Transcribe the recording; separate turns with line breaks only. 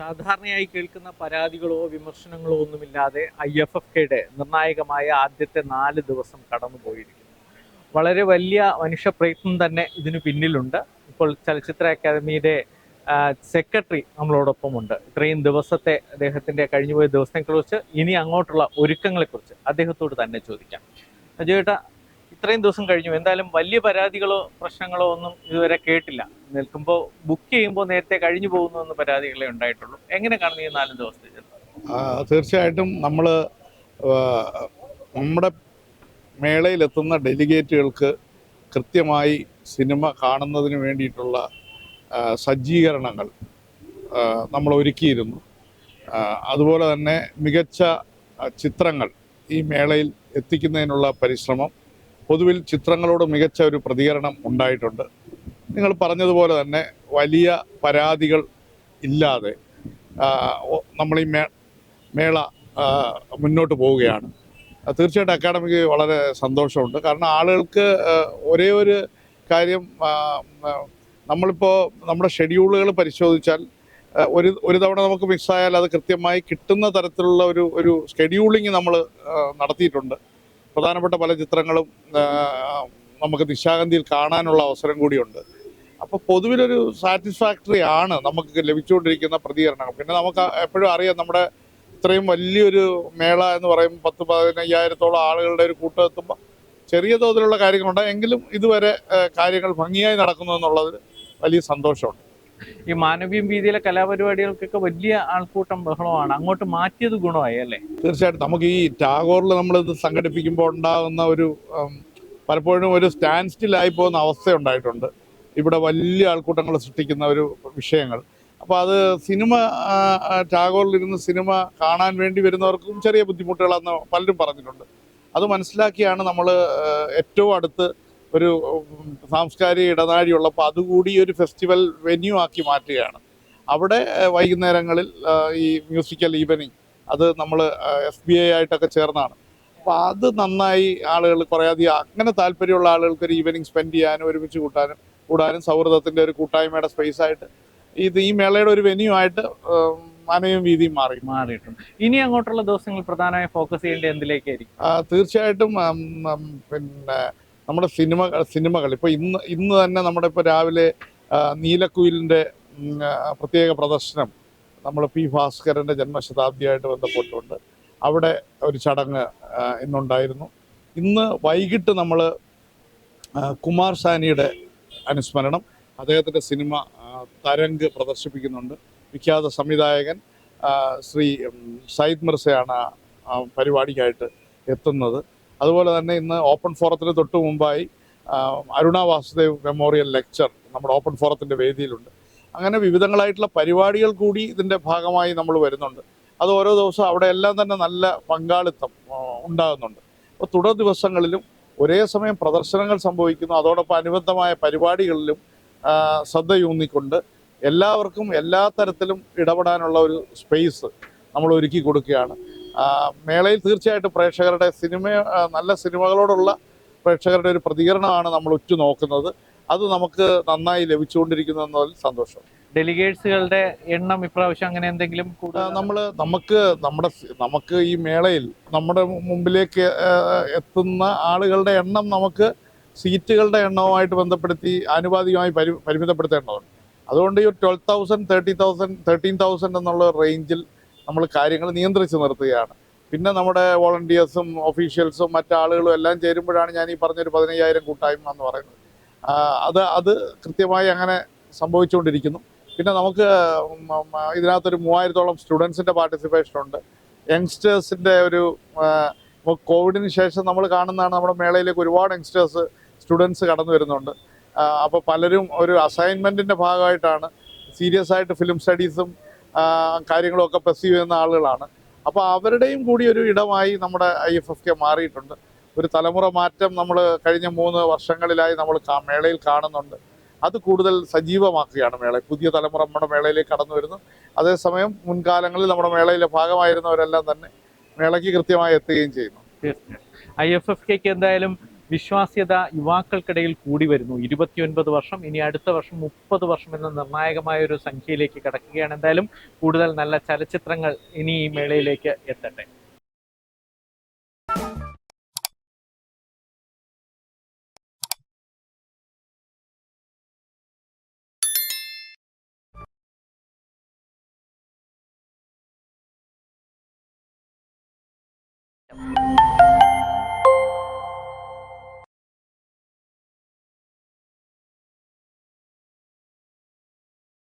സാധാരണയായി കേൾക്കുന്ന പരാതികളോ വിമർശനങ്ങളോ ഒന്നുമില്ലാതെ ഐ എഫ് എഫ് കെയുടെ നിർണായകമായ ആദ്യത്തെ നാല് ദിവസം കടന്നുപോയിരിക്കുന്നു. വളരെ വലിയ മനുഷ്യ പ്രയത്നം തന്നെ ഇതിനു പിന്നിലുണ്ട്. ഇപ്പോൾ ചലച്ചിത്ര അക്കാദമിയുടെ സെക്രട്ടറി നമ്മളോടൊപ്പമുണ്ട്. ഇത്രയും ദിവസത്തെ അദ്ദേഹത്തിന്റെ കഴിഞ്ഞുപോയ ദിവസത്തെക്കുറിച്ച് ഇനി അങ്ങോട്ടുള്ള ഒരുക്കങ്ങളെക്കുറിച്ച് അദ്ദേഹത്തോട് തന്നെ ചോദിക്കാം. അജയേട്ട ഇത്രയും ദിവസം കഴിഞ്ഞു. എന്തായാലും വലിയ പരാതികളോ പ്രശ്നങ്ങളോ ഒന്നും ഇതുവരെ കേട്ടില്ല. നിൽക്കുമ്പോൾ ബുക്ക് ചെയ്യുമ്പോൾ നേരത്തെ കഴിഞ്ഞു പോകുന്നു എന്ന പരാതികളെ ഉണ്ടായിട്ടുള്ളൂ. എങ്ങനെ കാണുന്നു ഈ നാല് ദിവസത്തെ
തീർച്ചയായിട്ടും നമ്മൾ നമ്മുടെ മേളയിലെത്തുന്ന ഡെലിഗേറ്റുകൾക്ക് കൃത്യമായി സിനിമ കാണുന്നതിന് വേണ്ടിയിട്ടുള്ള സജ്ജീകരണങ്ങൾ നമ്മൾ ഒരുക്കിയിരുന്നു. അതുപോലെ തന്നെ മികച്ച ചിത്രങ്ങൾ ഈ മേളയിൽ എത്തിക്കുന്നതിനുള്ള പരിശ്രമം പൊതുവിൽ ചിത്രങ്ങളോട് മികച്ച ഒരു പ്രതികരണം ഉണ്ടായിട്ടുണ്ട്. നിങ്ങൾ പറഞ്ഞതുപോലെ തന്നെ വലിയ പരാതികൾ ഇല്ലാതെ നമ്മൾ ഈ മേ മേള മുന്നോട്ട് പോവുകയാണ്. തീർച്ചയായിട്ടും അക്കാഡമിക്ക് വളരെ സന്തോഷമുണ്ട്. കാരണം ആളുകൾക്ക് ഒരേ ഒരു കാര്യം നമ്മളിപ്പോൾ നമ്മുടെ ഷെഡ്യൂളുകൾ പരിശോധിച്ചാൽ ഒരു ഒരു തവണ നമുക്ക് മിസ്സായാൽ അത് കൃത്യമായി കിട്ടുന്ന തരത്തിലുള്ള ഒരു ഒരു ഷെഡ്യൂളിങ് നമ്മൾ നടത്തിയിട്ടുണ്ട്. പ്രധാനപ്പെട്ട പല ചിത്രങ്ങളും നമുക്ക് നിശാഗന്ധിയിൽ കാണാനുള്ള അവസരം കൂടിയുണ്ട്. അപ്പോൾ പൊതുവിലൊരു സാറ്റിസ്ഫാക്ടറി ആണ് നമുക്ക് ലഭിച്ചുകൊണ്ടിരിക്കുന്ന പ്രതികരണങ്ങൾ. പിന്നെ നമുക്ക് എപ്പോഴും അറിയാം നമ്മുടെ ഇത്രയും വലിയൊരു മേള എന്ന് പറയും പത്ത് പതിനയ്യായിരത്തോളം ആളുകളുടെ ഒരു കൂട്ടം എത്തുമ്പോൾ ചെറിയ തോതിലുള്ള കാര്യങ്ങളുണ്ട്. എങ്കിലും ഇതുവരെ കാര്യങ്ങൾ ഭംഗിയായി നടക്കുന്നു എന്നുള്ളതിൽ വലിയ സന്തോഷമുണ്ട്.
ഈ മാനവീയം വീതിയിലെ കലാപരിപാടികൾക്കൊക്കെ വലിയ ആൾക്കൂട്ടം ബഹളമാണ്. അങ്ങോട്ട് മാറ്റിയത് ഗുണമായി അല്ലേ?
തീർച്ചയായിട്ടും. നമുക്ക് ഈ ടാഗോറിൽ നമ്മളിത് സംഘടിപ്പിക്കുമ്പോൾ ഉണ്ടാകുന്ന ഒരു പലപ്പോഴും ഒരു സ്റ്റാൻഡ് സ്റ്റിൽ ആയി പോകുന്ന അവസ്ഥ ഉണ്ടായിട്ടുണ്ട്. ഇവിടെ വലിയ ആൾക്കൂട്ടങ്ങൾ സൃഷ്ടിക്കുന്ന ഒരു വിഷയങ്ങൾ. അപ്പോൾ അത് സിനിമ ടാഗോറിലിരുന്ന് സിനിമ കാണാൻ വേണ്ടി വരുന്നവർക്കും ചെറിയ ബുദ്ധിമുട്ടുകളെന്ന് പലരും പറഞ്ഞിട്ടുണ്ട്. അത് മനസ്സിലാക്കിയാണ് നമ്മൾ ഏറ്റവും അടുത്ത് ഒരു സാംസ്കാരിക ഇടനാഴി ഉള്ളപ്പോൾ അതുകൂടി ഒരു ഫെസ്റ്റിവൽ വെന്യൂ ആക്കി മാറ്റുകയാണ്. അവിടെ വൈകുന്നേരങ്ങളിൽ ഈ മ്യൂസിക്കൽ ഈവനിങ് അത് നമ്മൾ എഫ് ബി ഐ ആയിട്ടൊക്കെ ചേർന്നാണ്. അപ്പോൾ അത് നന്നായി ആളുകൾ കുറേ അധികം അങ്ങനെ താല്പര്യമുള്ള ആളുകൾക്ക് ഒരു ഈവനിങ് സ്പെൻഡ് ചെയ്യാനും ഒരുമിച്ച് കൂട്ടാനും കൂടാനും സൗഹൃദത്തിന്റെ ഒരു കൂട്ടായ്മയുടെ സ്പേസ് ആയിട്ട് ഇത് ഈ മേളയുടെ ഒരു വെന്യൂ ആയിട്ട് ഉം, മനയും വീതിയും മാറി.
മാറിയിട്ടുണ്ട്. ഇനി അങ്ങോട്ടുള്ള ദിവസങ്ങൾ പ്രധാനമായി ഫോക്കസ് ചെയ്യേണ്ടത് എന്തിലേക്കായിരിക്കും?
തീർച്ചയായിട്ടും പിന്നെ നമ്മുടെ സിനിമ സിനിമകൾ ഇപ്പോൾ ഇന്ന് ഇന്ന് തന്നെ നമ്മുടെ ഇപ്പോൾ രാവിലെ നീലക്കുയിലിന്റെ പ്രത്യേക പ്രദർശനം നമ്മൾ പി ഭാസ്കരന്റെ ജന്മശതാബ്ദിയായിട്ട് ബന്ധപ്പെട്ടുകൊണ്ട് അവിടെ ഒരു ചടങ്ങ് ഇന്നുണ്ടായിരുന്നു. ഇന്ന് വൈകിട്ട് നമ്മൾ കുമാർ സാനിയുടെ അനുസ്മരണം. അദ്ദേഹത്തിന്റെ സിനിമ തരംഗ് പ്രദർശിപ്പിക്കുന്നുണ്ട്. വിഖ്യാത സംവിധായകൻ ശ്രീ സയ്യിദ് മിർസയാണ് പരിപാടിക്കായിട്ട് എത്തുന്നത്. അതുപോലെ തന്നെ ഇന്ന് ഓപ്പൺ ഫോറത്തിന് തൊട്ട് മുമ്പായി അരുണ വാസുദേവ് മെമ്മോറിയൽ ലെക്ചർ നമ്മുടെ ഓപ്പൺ ഫോറത്തിന്റെ വേദിയിലുണ്ട്. അങ്ങനെ വിവിധങ്ങളായിട്ടുള്ള പരിപാടികൾ കൂടി ഇതിന്റെ ഭാഗമായി നമ്മൾ വരുന്നുണ്ട്. അത് ഓരോ ദിവസവും അവിടെ എല്ലാം തന്നെ നല്ല പങ്കാളിത്തം ഉണ്ടാകുന്നുണ്ട്. അപ്പോൾ തുടർ ദിവസങ്ങളിലും ഒരേ സമയം പ്രദർശനങ്ങൾ സംഭവിക്കുന്നു. അതോടൊപ്പം അനുബന്ധമായ പരിപാടികളിലും ശ്രദ്ധയൂന്നിക്കൊണ്ട് എല്ലാവർക്കും എല്ലാ തരത്തിലും ഇടപെടാനുള്ള ഒരു സ്പേസ് നമ്മൾ ഒരുക്കി കൊടുക്കുകയാണ്. മേളയിൽ തീർച്ചയായിട്ടും പ്രേക്ഷകരുടെ സിനിമ നല്ല സിനിമകളോടുള്ള പ്രേക്ഷകരുടെ ഒരു പ്രതികരണമാണ് നമ്മൾ ഉറ്റുനോക്കുന്നത്. അത് നമുക്ക് നന്നായി ലഭിച്ചുകൊണ്ടിരിക്കുന്നു എന്നതിൽ സന്തോഷം.
ഡെലിഗേറ്റ്സുകളുടെ എണ്ണം ഇപ്രാവശ്യം അങ്ങനെ എന്തെങ്കിലും
നമ്മൾ നമുക്ക് നമ്മുടെ നമുക്ക് ഈ മേളയിൽ നമ്മുടെ മുമ്പിലേക്ക് എത്തുന്ന ആളുകളുടെ എണ്ണം നമുക്ക് സീറ്റുകളുടെ എണ്ണവുമായിട്ട് ബന്ധപ്പെടുത്തി ആനുപാതികമായി പരി പരിമിതപ്പെടുത്തേണ്ടതുണ്ട്. അതുകൊണ്ട് ഈ twelve thousand thirty thousand thirteen thousand എന്നുള്ള റേഞ്ചിൽ നമ്മൾ കാര്യങ്ങൾ നിയന്ത്രിച്ച് നിർത്തുകയാണ്. പിന്നെ നമ്മുടെ വോളണ്ടിയേഴ്സും ഒഫീഷ്യൽസും മറ്റാളുകളും എല്ലാം ചേരുമ്പോഴാണ് ഞാൻ ഈ പറഞ്ഞൊരു പതിനയ്യായിരം കൂട്ടായ്മ എന്ന് പറയുന്നത്. അത് അത് കൃത്യമായി അങ്ങനെ സംഭവിച്ചുകൊണ്ടിരിക്കുന്നു. പിന്നെ നമുക്ക് ഇതിനകത്തൊരു മൂവായിരത്തോളം സ്റ്റുഡൻസിന്റെ പാർട്ടിസിപ്പേഷൻ ഉണ്ട്. യങ്സ്റ്റേഴ്സിന്റെ ഒരു കോവിഡിന് ശേഷം നമ്മൾ കാണുന്നതാണ് നമ്മുടെ മേളയിലേക്ക് ഒരുപാട് യങ്സ്റ്റേഴ്സ് സ്റ്റുഡൻസ് കടന്നു വരുന്നുണ്ട്. അപ്പോൾ പലരും ഒരു അസൈൻമെന്റിന്റെ ഭാഗമായിട്ടാണ് സീരിയസ് ആയിട്ട് ഫിലിം സ്റ്റഡീസും കാര്യങ്ങളൊക്കെ പെർസീവ് ചെയ്യുന്ന ആളുകളാണ്. അപ്പോൾ അവരുടെയും കൂടി ഒരു ഇടമായി നമ്മുടെ ഐ എഫ് എഫ് കെ മാറിയിട്ടുണ്ട്. ഒരു തലമുറ മാറ്റം നമ്മൾ കഴിഞ്ഞ മൂന്ന് വർഷങ്ങളിലായി നമ്മൾ മേളയിൽ കാണുന്നുണ്ട്. അത് കൂടുതൽ സജീവമാക്കുകയാണ് മേള. പുതിയ തലമുറ നമ്മുടെ മേളയിലേക്ക് കടന്നു വരുന്നു. അതേസമയം മുൻകാലങ്ങളിൽ നമ്മുടെ മേളയിലെ ഭാഗമായിരുന്നവരെല്ലാം തന്നെ മേളയ്ക്ക് കൃത്യമായി എത്തുകയും ചെയ്യുന്നു.
ഐ എഫ് എഫ് കെക്ക് എന്തായാലും വിശ്വാസ്യത യുവാക്കൾക്കിടയിൽ കൂടി വരുന്നു. ഇരുപത്തിയൊൻപത് വർഷം ഇനി അടുത്ത വർഷം മുപ്പത് വർഷം എന്ന നിർണായകമായ ഒരു സംഖ്യയിലേക്ക് കടക്കുകയാണ്. എന്തായാലും കൂടുതൽ നല്ല ചലച്ചിത്രങ്ങൾ ഇനി ഈ മേളയിലേക്ക് എത്തട്ടെ. Thank you.